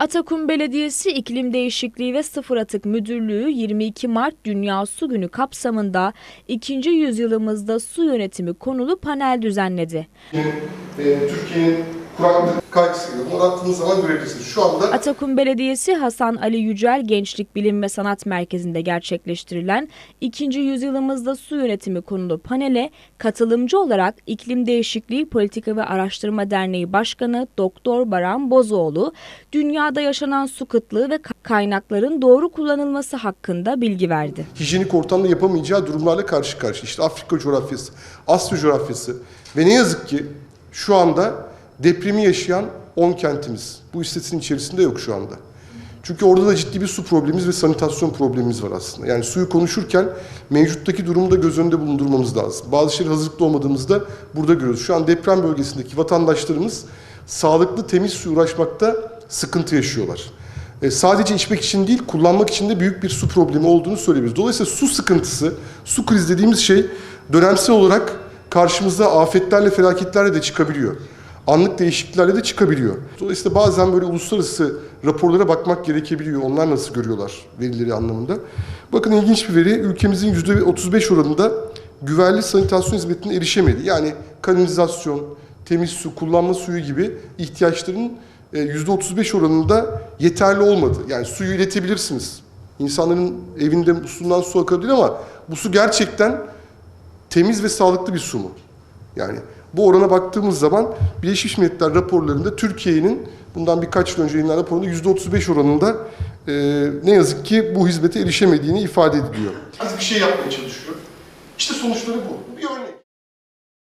Atakum Belediyesi İklim Değişikliği ve Sıfır Atık Müdürlüğü 22 Mart Dünya Su Günü kapsamında 2. yüzyılımızda su yönetimi konulu panel düzenledi. E, Türkiye'nin kuraklık kaygısıyla bunu attığınız zaman görebilirsiniz. Şu anda Atakum Belediyesi Hasan Ali Yücel Gençlik Bilim ve Sanat Merkezi'nde gerçekleştirilen 2. yüzyılımızda su yönetimi konulu panele katılımcı olarak İklim Değişikliği Politika ve Araştırma Derneği Başkanı Doktor Baran Bozoğlu, dünyada yaşanan su kıtlığı ve ka- kaynakların doğru kullanılması hakkında bilgi verdi. hijyenik ortamda yapamayacağı durumlarla karşı karşıya. İşte Afrika coğrafyası, Asya coğrafyası ve ne yazık ki şu anda depremi yaşayan 10 kentimiz. Bu istatistiğin içerisinde yok şu anda. Çünkü orada da ciddi bir su problemimiz ve sanitasyon problemimiz var aslında. Yani suyu konuşurken mevcuttaki durumu da göz önünde bulundurmamız lazım. Bazı şeyler hazırlıklı olmadığımızda burada görüyoruz. Şu an deprem bölgesindeki vatandaşlarımız sağlıklı temiz su uğraşmakta sıkıntı yaşıyorlar. E, sadece içmek için değil, kullanmak için de büyük bir su problemi olduğunu söyleyebiliriz. Dolayısıyla su sıkıntısı, su krizi dediğimiz şey dönemsel olarak karşımıza afetlerle, felaketlerle de çıkabiliyor. Anlık değişikliklerle de çıkabiliyor. Dolayısıyla bazen böyle uluslararası raporlara bakmak gerekebiliyor. Onlar nasıl görüyorlar verileri anlamında. Bakın ilginç bir veri, ülkemizin %35 oranında güvenli sanitasyon hizmetine erişemedi. Yani kanalizasyon, temiz su, kullanma suyu gibi ihtiyaçların e, %35 oranında yeterli olmadı. Yani suyu üretebilirsiniz. İnsanların evinde musluğundan su akabilir ama bu su gerçekten temiz ve sağlıklı bir su mu? Yani bu orana baktığımız zaman Birleşmiş Milletler raporlarında Türkiye'nin bundan birkaç yıl önce yayınlanan raporunda %35 oranında e, ne yazık ki bu hizmete erişemediğini ifade ediliyor. Az bir şey yapmaya çalışıyor. İşte sonuçları bu.